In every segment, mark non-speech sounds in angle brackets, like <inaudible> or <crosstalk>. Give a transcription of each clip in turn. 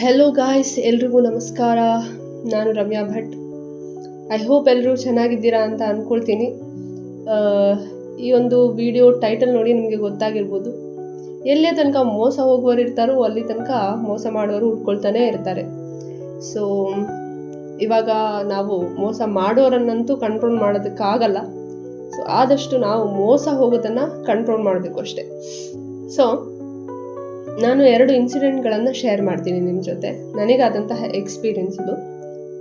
Hello guys ಎಲ್ರಿಗೂ ನಮಸ್ಕಾರ. ನಾನು ರಮ್ಯಾ ಭಟ್. ಐ ಹೋಪ್ ಎಲ್ಲರೂ ಚೆನ್ನಾಗಿದ್ದೀರಾ ಅಂತ ಅಂದ್ಕೊಳ್ತೀನಿ ಈ ಒಂದು ವಿಡಿಯೋ ಟೈಟಲ್ ನೋಡಿ ನಿಮಗೆ ಗೊತ್ತಾಗಿರ್ಬೋದು. ಎಲ್ಲೇ ತನಕ ಮೋಸ ಹೋಗುವರು ಇರ್ತಾರೋ ಅಲ್ಲಿ ತನಕ ಮೋಸ ಮಾಡೋರು ಉಟ್ಕೊಳ್ತಾನೆ ಇರ್ತಾರೆ. ಸೊ ಇವಾಗ ನಾವು ಮೋಸ ಮಾಡೋರನ್ನಂತೂ ಕಂಟ್ರೋಲ್ ಮಾಡೋದಕ್ಕಾಗಲ್ಲ. ಸೊ ಆದಷ್ಟು ನಾವು ಮೋಸ ಹೋಗೋದನ್ನು ಕಂಟ್ರೋಲ್ ಮಾಡಬೇಕು ಅಷ್ಟೆ. ಸೊ ನಾನು ಎರಡು ಇನ್ಸಿಡೆಂಟ್ಗಳನ್ನು ಶೇರ್ ಮಾಡ್ತೀನಿ ನಿಮ್ಮ ಜೊತೆ. ನನಗಾದಂತಹ ಎಕ್ಸ್ಪೀರಿಯನ್ಸ್ ಇದು.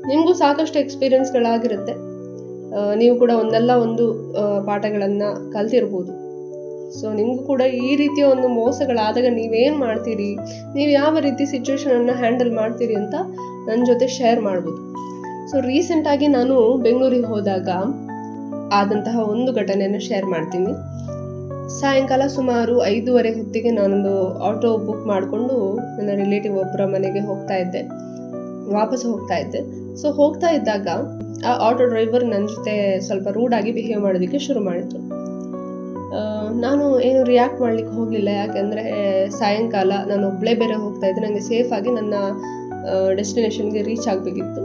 ನಿಮಗೂ ಸಾಕಷ್ಟು ಎಕ್ಸ್ಪೀರಿಯನ್ಸ್ಗಳಾಗಿರುತ್ತೆ ನೀವು ಕೂಡ ಒಂದಲ್ಲ ಒಂದು ಪಾಠಗಳನ್ನು ಕಲ್ತಿರ್ಬೋದು. ಸೊ ನಿಮಗೂ ಕೂಡ ಈ ರೀತಿಯ ಒಂದು ಮೋಸಗಳಾದಾಗ ನೀವೇನು ಮಾಡ್ತೀರಿ? ನೀವು ಯಾವ ರೀತಿ ಸಿಚುವೇಶನನ್ನು ಹ್ಯಾಂಡಲ್ ಮಾಡ್ತೀರಿ ಅಂತ ನನ್ನ ಜೊತೆ ಶೇರ್ ಮಾಡ್ಬೋದು. ಸೊ ರೀಸೆಂಟಾಗಿ ನಾನು ಬೆಂಗಳೂರಿಗೆ ಹೋದಾಗ ಆದಂತಹ ಒಂದು ಘಟನೆಯನ್ನು ಶೇರ್ ಮಾಡ್ತೀನಿ. ಸಾಯಂಕಾಲ ಸುಮಾರು ಐದೂವರೆ ಹೊತ್ತಿಗೆ ನಾನೊಂದು ಆಟೋ ಬುಕ್ ಮಾಡಿಕೊಂಡು ನನ್ನ ರಿಲೇಟಿವ್ ಒಬ್ಬರ ಮನೆಗೆ ಹೋಗ್ತಾ ಇದ್ದೆ. ವಾಪಸ್ ಹೋಗ್ತಾ ಇದ್ದೆ. ಸೊ ಹೋಗ್ತಾ ಇದ್ದಾಗ ಆ ಆಟೋ ಡ್ರೈವರ್ ನನ್ನ ಜೊತೆ ಸ್ವಲ್ಪ ರೂಡಾಗಿ ಬಿಹೇವ್ ಮಾಡೋದಕ್ಕೆ ಶುರು ಮಾಡಿದ್ರು. ನಾನು ಏನು ರಿಯಾಕ್ಟ್ ಮಾಡ್ಲಿಕ್ಕೆ ಹೋಗಲಿಲ್ಲ. ಯಾಕೆಂದರೆ ಸಾಯಂಕಾಲ ನಾನು ಒಬ್ಬಳೇ ಬೇರೆ ಹೋಗ್ತಾ ಇದ್ದೆ. ನನಗೆ ಸೇಫಾಗಿ ನನ್ನ ಡೆಸ್ಟಿನೇಷನ್ಗೆ ರೀಚ್ ಆಗಬೇಕಿತ್ತು.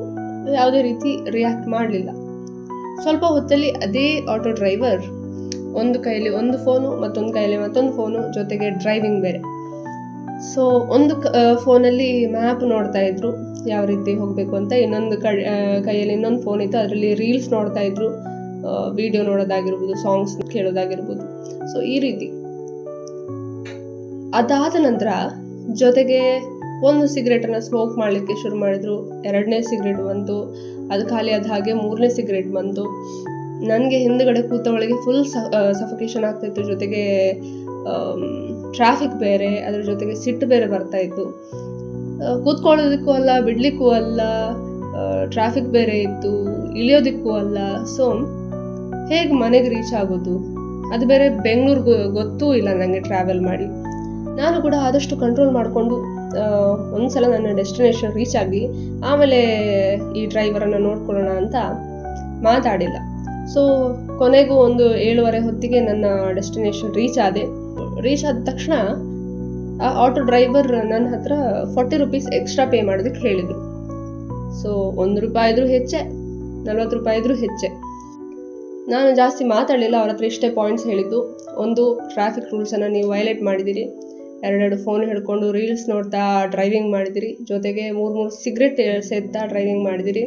ಯಾವುದೇ ರೀತಿ ರಿಯಾಕ್ಟ್ ಮಾಡಲಿಲ್ಲ. ಸ್ವಲ್ಪ ಹೊತ್ತಲ್ಲಿ ಅದೇ ಆಟೋ ಡ್ರೈವರ್ ಒಂದು ಕೈಯಲ್ಲಿ ಒಂದು ಫೋನು, ಮತ್ತೊಂದು ಕೈಯಲ್ಲಿ ಮತ್ತೊಂದು ಫೋನು, ಜೊತೆಗೆ ಡ್ರೈವಿಂಗ್ ಬೇರೆ. ಸೊ ಒಂದು ಫೋನಲ್ಲಿ ಮ್ಯಾಪ್ ನೋಡ್ತಾ ಇದ್ರು, ಯಾವ ರೀತಿ ಹೋಗಬೇಕು ಅಂತ. ಇನ್ನೊಂದು ಕೈಯಲ್ಲಿ ಇನ್ನೊಂದು ಫೋನ್ ಇತ್ತು, ಅದರಲ್ಲಿ ರೀಲ್ಸ್ ನೋಡ್ತಾ ಇದ್ರು ವಿಡಿಯೋ ನೋಡೋದಾಗಿರ್ಬೋದು, ಸಾಂಗ್ಸ್ ಕೇಳೋದಾಗಿರ್ಬೋದು. ಸೊ ಈ ರೀತಿ. ಅದಾದ ನಂತರ, ಜೊತೆಗೆ ಒಂದು ಸಿಗರೇಟನ್ನು ಸ್ಮೋಕ್ ಮಾಡಲಿಕ್ಕೆ ಶುರು ಮಾಡಿದ್ರು. ಎರಡನೇ ಸಿಗರೇಟ್ ಬಂತು, ಅದು ಖಾಲಿ ಆದ ಹಾಗೆ ಮೂರನೇ ಸಿಗರೇಟ್ ಬಂತು. ನನಗೆ ಹಿಂದ್ಗಡೆ ಕೂತವಳಿಗೆ ಫುಲ್ ಸಫಕೇಶನ್ ಆಗ್ತಾಯಿತ್ತು ಜೊತೆಗೆ ಟ್ರಾಫಿಕ್ ಬೇರೆ, ಅದ್ರ ಜೊತೆಗೆ ಸಿಟ್ಟು ಬೇರೆ ಬರ್ತಾ ಇತ್ತು. ಕೂತ್ಕೊಳ್ಳೋದಕ್ಕೂ ಅಲ್ಲ, ಬಿಡ್ಲಿಕ್ಕೂ ಅಲ್ಲ ಟ್ರಾಫಿಕ್ ಬೇರೆ ಇತ್ತು, ಇಳಿಯೋದಕ್ಕೂ ಅಲ್ಲ. ಸೊ ಹೇಗೆ ಮನೆಗೆ ರೀಚ್ ಆಗೋದು? ಅದು ಬೇರೆ ಬೆಂಗಳೂರಿಗೆ ಗೊತ್ತೂ ಇಲ್ಲ ನನಗೆ ಟ್ರಾವೆಲ್ ಮಾಡಿ. ನಾನು ಕೂಡ ಆದಷ್ಟು ಕಂಟ್ರೋಲ್ ಮಾಡಿಕೊಂಡು ಒಂದ್ಸಲ ನನ್ನ ಡೆಸ್ಟಿನೇಷನ್ ರೀಚ್ ಆಗಿ, ಆಮೇಲೆ ಈ ಡ್ರೈವರನ್ನು ನೋಡ್ಕೊಳ್ಳೋಣ ಅಂತ ಮಾತಾಡಿಲ್ಲ. ಸೊ ಕೊನೆಗೂ ಒಂದು ಏಳುವರೆ ಹೊತ್ತಿಗೆ ನನ್ನ ಡೆಸ್ಟಿನೇಷನ್ ರೀಚ್ ಆದೆ. ರೀಚ್ ಆದ ತಕ್ಷಣ, ಆ ಆಟೋ ಡ್ರೈವರ್ ನನ್ನ ಹತ್ರ ಫಾರ್ಟಿ ರುಪೀಸ್ ಎಕ್ಸ್ಟ್ರಾ ಪೇ ಮಾಡೋದಕ್ಕೆ ಹೇಳಿದರು. ಸೊ ಒಂದು ರೂಪಾಯಿ ಇದ್ರೂ ಹೆಚ್ಚೆ, ನಲ್ವತ್ತು ರೂಪಾಯಿ ಇದ್ರೂ ಹೆಚ್ಚೆ. ನಾನು ಜಾಸ್ತಿ ಮಾತಾಡಲಿಲ್ಲ, ಅವ್ರ ಹತ್ರ ಇಷ್ಟೇ ಪಾಯಿಂಟ್ಸ್ ಹೇಳಿದ್ದು. ಒಂದು ಟ್ರಾಫಿಕ್ ರೂಲ್ಸನ್ನು ನೀವು ವೈಲೇಟ್ ಮಾಡಿದ್ದೀರಿ ಎರಡೆರಡು ಫೋನ್ ಹಿಡ್ಕೊಂಡು ರೀಲ್ಸ್ ನೋಡ್ತಾ ಡ್ರೈವಿಂಗ್ ಮಾಡಿದಿರಿ. ಜೊತೆಗೆ ಮೂರು ಮೂರು ಸಿಗ್ರೆಟ್ ಸೇದ್ತಾ ಡ್ರೈವಿಂಗ್ ಮಾಡಿದಿರಿ.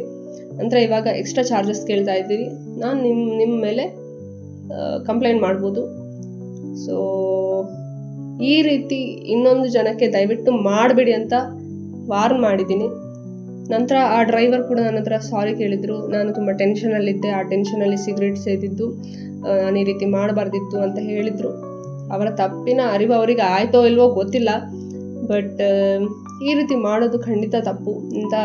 ನಂತರ ಇವಾಗ ಎಕ್ಸ್ಟ್ರಾ ಚಾರ್ಜಸ್ ಕೇಳ್ತಾ ಇದ್ದೀರಿ. ನಾನು ನಿಮ್ಮ ನಿಮ್ಮ ಮೇಲೆ ಕಂಪ್ಲೇಂಟ್ ಮಾಡ್ಬೋದು. ಸೊ ಈ ರೀತಿ ಇನ್ನೊಂದು ಜನಕ್ಕೆ ದಯವಿಟ್ಟು ಮಾಡಬೇಡಿ ಅಂತ ವಾರ್ನ್ ಮಾಡಿದ್ದೀನಿ. ನಂತರ ಆ ಡ್ರೈವರ್ ಕೂಡ ನನ್ನ ಹತ್ರ ಸಾರಿ ಕೇಳಿದರು. ನಾನು ತುಂಬ ಟೆನ್ಷನಲ್ಲಿದ್ದೆ ಆ ಟೆನ್ಷನಲ್ಲಿ ಸಿಗರೇಟ್ ಸೇದಿದ್ದು. ನಾನು ಈ ರೀತಿ ಮಾಡಬಾರ್ದಿತ್ತು ಅಂತ ಹೇಳಿದರು. ಅವರ ತಪ್ಪಿನ ಅರಿವು ಅವರಿಗೆ ಆಯಿತೋ ಇಲ್ವೋ ಗೊತ್ತಿಲ್ಲ. ಬಟ್ ಈ ರೀತಿ ಮಾಡೋದು ಖಂಡಿತ ತಪ್ಪು. ಇಂಥ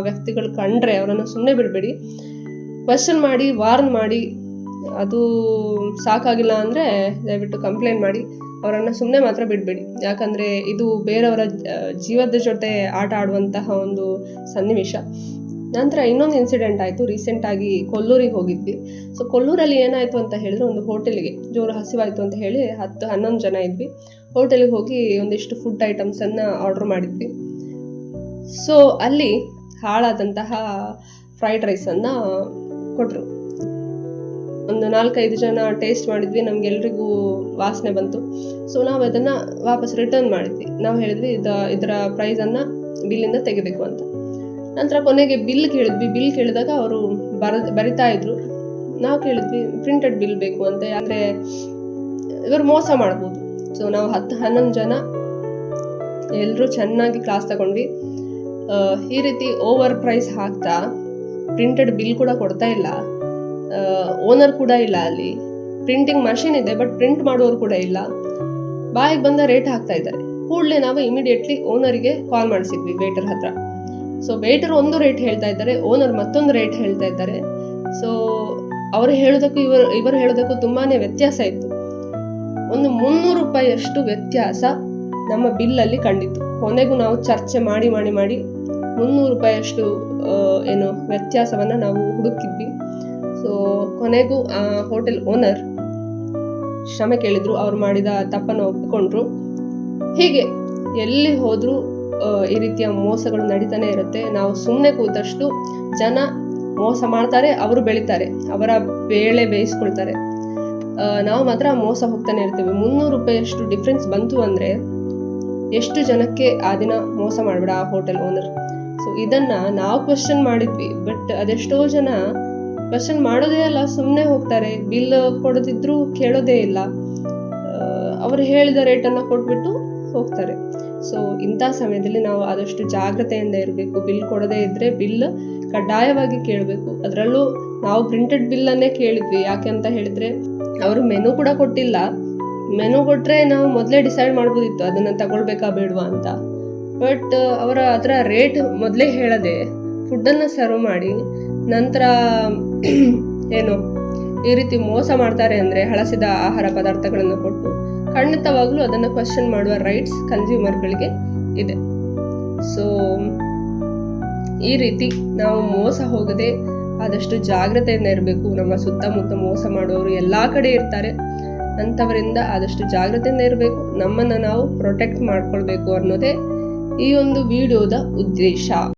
ವ್ಯಕ್ತಿಗಳು ಕಂಡ್ರೆ ಅವರನ್ನು ಸುಮ್ಮನೆ ಬಿಡಬೇಡಿ. ಕ್ವಶನ್ ಮಾಡಿ ವಾರ್ನ್ ಮಾಡಿ, ಅದು ಸಾಕಾಗಿಲ್ಲ ಅಂದರೆ ದಯವಿಟ್ಟು ಕಂಪ್ಲೇಂಟ್ ಮಾಡಿ. ಅವರನ್ನು ಸುಮ್ಮನೆ ಮಾತ್ರ ಬಿಡಬೇಡಿ. ಯಾಕಂದರೆ ಇದು ಬೇರೆಯವರ ಜೀವದ ಜೊತೆ ಆಟ ಆಡುವಂತಹ ಒಂದು ಸನ್ನಿವೇಶ. ನಂತರ ಇನ್ನೊಂದು ಇನ್ಸಿಡೆಂಟ್ ಆಯಿತು. ರೀಸೆಂಟಾಗಿ ಕೊಲ್ಲೂರಿಗೆ ಹೋಗಿದ್ವಿ. ಸೊ ಕೊಲ್ಲೂರಲ್ಲಿ ಏನಾಯಿತು ಅಂತ ಹೇಳಿದ್ರೆ ಒಂದು ಹೋಟೆಲ್ಗೆ ಜೋರು ಹಸಿವಾಯಿತು ಅಂತ ಹೇಳಿ ಹತ್ತು ಹನ್ನೊಂದು ಜನ ಇದ್ವಿ. ಹೋಟೆಲಿಗೆ ಹೋಗಿ ಒಂದಿಷ್ಟು ಫುಡ್ ಐಟಮ್ಸನ್ನು ಆರ್ಡ್ರ್ ಮಾಡಿದ್ವಿ. ಸೊ ಅಲ್ಲಿ ಹಾಳಾದಂತಹ ಫ್ರೈಡ್ ರೈಸನ್ನು ಕೊಟ್ಟರು ಒಂದು ನಾಲ್ಕೈದು ಜನ ಟೇಸ್ಟ್ ಮಾಡಿದ್ವಿ, ನಮಗೆಲ್ರಿಗೂ ವಾಸನೆ ಬಂತು. ಸೊ ನಾವು ಅದನ್ನು ವಾಪಸ್ ರಿಟರ್ನ್ ಮಾಡಿದ್ವಿ. ನಾವು ಹೇಳಿದ್ವಿ, ಇದ, ಇದರ ಪ್ರೈಸನ್ನು ಬಿಲ್ಲಿಂದ ತೆಗಿಬೇಕು ಅಂತ. ನಂತರ ಕೊನೆಗೆ ಬಿಲ್ ಕೇಳಿದ್ವಿ. ಬಿಲ್ ಕೇಳಿದಾಗ ಅವರು ಬರ, ಬರಿತಾ ಇದ್ರು. ನಾವು ಕೇಳಿದ್ವಿ ಪ್ರಿಂಟೆಡ್ ಬಿಲ್ ಬೇಕು ಅಂತ. ಅಂದರೆ ಇವರು ಮೋಸ ಮಾಡ್ಬೋದು. ಸೊ ನಾವು ಹತ್ತು, ಹನ್ನೊಂದು ಜನ ಎಲ್ಲರೂ ಚೆನ್ನಾಗಿ ಕ್ಲಾಸ್ ತಗೊಂಡ್ವಿ. ಈ ರೀತಿ ಓವರ್ ಪ್ರೈಸ್ ಹಾಕ್ತಾ ಪ್ರಿಂಟೆಡ್ ಬಿಲ್ ಕೂಡ ಕೊಡ್ತಾ ಇಲ್ಲ. ಓನರ್ ಕೂಡ ಇಲ್ಲ ಅಲ್ಲಿ. ಪ್ರಿಂಟಿಂಗ್ ಮಷಿನ್ ಇದೆ, ಬಟ್ ಪ್ರಿಂಟ್ ಮಾಡೋರು ಕೂಡ ಇಲ್ಲ. ಬಾಯಿಗೆ ಬಂದ ರೇಟ್ ಹಾಕ್ತಾ ಇದ್ದಾರೆ. ಕೂಡಲೇ ನಾವು ಇಮಿಡಿಯೇಟ್ಲಿ ಓನರಿಗೆ ಕಾಲ್ ಮಾಡಿಸಿದ್ವಿ ವೇಟರ್ ಹತ್ರ. ಸೊ ವೇಟರ್ ಒಂದು ರೇಟ್ ಹೇಳ್ತಾ ಇದ್ದಾರೆ, ಓನರ್ ಮತ್ತೊಂದು ರೇಟ್ ಹೇಳ್ತಾ ಇದ್ದಾರೆ. ಸೊ ಅವರು ಹೇಳೋದಕ್ಕೂ ಇವರು ಇವರು ಹೇಳೋದಕ್ಕೂ ತುಂಬಾ ವ್ಯತ್ಯಾಸ ಇತ್ತು. ಒಂದು ಮುನ್ನೂರು ರೂಪಾಯಿಯಷ್ಟು ವ್ಯತ್ಯಾಸ ನಮ್ಮ ಬಿಲ್ಲಲ್ಲಿ ಕಂಡಿತ್ತು. ಕೊನೆಗೂ ನಾವು ಚರ್ಚೆ ಮಾಡಿ ಮಾಡಿ ಮಾಡಿ ಮುನ್ನೂರು ರೂಪಾಯಿಯಷ್ಟು ಏನು ವ್ಯತ್ಯಾಸವನ್ನು ನಾವು ಹುಡುಕಿದ್ವಿ ಸೊ ಕೊನೆಗೂ ಆ ಹೋಟೆಲ್ ಓನರ್ ಶ್ರಮೆ ಕೇಳಿದ್ರು, ಅವ್ರು ಮಾಡಿದ ತಪ್ಪನ್ನು ಒಪ್ಪಿಕೊಂಡ್ರು. ಹೀಗೆ ಎಲ್ಲಿ ಹೋದರೂ ಈ ರೀತಿಯ ಮೋಸಗಳು ನಡೀತಾನೆ ಇರುತ್ತೆ. ನಾವು ಸುಮ್ಮನೆ ಕೂತಷ್ಟು ಜನ ಮೋಸ ಮಾಡ್ತಾರೆ, ಅವರು ಬೆಳಿತಾರೆ, ಅವರ ಬೇಳೆ ಬೇಯಿಸ್ಕೊಳ್ತಾರೆ. ನಾವು ಮಾತ್ರ ಮೋಸ ಹೋಗ್ತಾನೆ ಇರ್ತೀವಿ. ಮುನ್ನೂರು ರೂಪಾಯಿಯಷ್ಟು ಡಿಫ್ರೆನ್ಸ್ ಬಂತು ಅಂದರೆ, ಎಷ್ಟು ಜನಕ್ಕೆ ಆ ದಿನ ಮೋಸ ಮಾಡಬೇಡ ಆ ಹೋಟೆಲ್ ಓನರ್? ಸೊ ಇದನ್ನ ನಾವು ಕ್ವಶನ್ ಮಾಡಿದ್ವಿ ಬಟ್ ಅದೆಷ್ಟೋ ಜನ ಕ್ವಶನ್ ಮಾಡೋದೇ ಅಲ್ಲ ಸುಮ್ಮನೆ ಹೋಗ್ತಾರೆ. ಬಿಲ್ ಕೊಡದಿದ್ರೂ ಕೇಳೋದೇ ಇಲ್ಲ. ಅವರು ಹೇಳಿದ ರೇಟನ್ನು ಕೊಟ್ಬಿಟ್ಟು ಹೋಗ್ತಾರೆ. ಸೊ ಇಂಥ ಸಮಯದಲ್ಲಿ ನಾವು ಆದಷ್ಟು ಜಾಗ್ರತೆಯಿಂದ ಇರಬೇಕು. ಬಿಲ್ ಕೊಡದೇ ಇದ್ದರೆ ಬಿಲ್ ಕಡ್ಡಾಯವಾಗಿ ಕೇಳಬೇಕು. ಅದರಲ್ಲೂ ನಾವು ಪ್ರಿಂಟೆಡ್ ಬಿಲ್ಲನ್ನೇ ಕೇಳಿದ್ವಿ. ಯಾಕೆ ಅಂತ ಹೇಳಿದ್ರೆ, ಅವರು ಮೆನು ಕೂಡ ಕೊಟ್ಟಿಲ್ಲ. ಮೆನು ಕೊಟ್ಟರೆ ನಾವು ಮೊದಲೇ ಡಿಸೈಡ್ ಮಾಡ್ಬೋದಿತ್ತು, ಅದನ್ನು ತಗೊಳ್ಬೇಕಾ ಬೇಡವಾ ಅಂತ. ಬಟ್ ಅವರ ಅದರ ರೇಟ್ ಮೊದಲೇ ಹೇಳದೆ ಫುಡ್ಡನ್ನು ಸರ್ವ್ ಮಾಡಿ ನಂತರ, <clears throat> ಏನು, ಈ ರೀತಿ ಮೋಸ ಮಾಡ್ತಾರೆ ಅಂದರೆ ಹಳಸಿದ ಆಹಾರ ಪದಾರ್ಥಗಳನ್ನು ಕೊಟ್ಟು ಖಂಡಿತವಾಗಲೂ ಅದನ್ನು ಕ್ವಶನ್ ಮಾಡುವ ರೈಟ್ಸ್ ಕನ್ಸ್ಯೂಮರ್ಗಳಿಗೆ ಇದೆ. ಸೊ ಈ ರೀತಿ ನಾವು ಮೋಸ ಹೋಗದೆ ಆದಷ್ಟು ಜಾಗ್ರತೆಯಿಂದ ಇರಬೇಕು. ನಮ್ಮ ಸುತ್ತಮುತ್ತ ಮೋಸ ಮಾಡುವವರು ಎಲ್ಲ ಕಡೆ ಇರ್ತಾರೆ. ಅಂಥವರಿಂದ ಆದಷ್ಟು ಜಾಗ್ರತೆಯಿಂದ ಇರಬೇಕು. ನಮ್ಮನ್ನು ನಾವು ಪ್ರೊಟೆಕ್ಟ್ ಮಾಡ್ಕೊಳ್ಬೇಕು ಅನ್ನೋದೇ ಈ ಒಂದು ವಿಡಿಯೋದ ಉದ್ದೇಶ.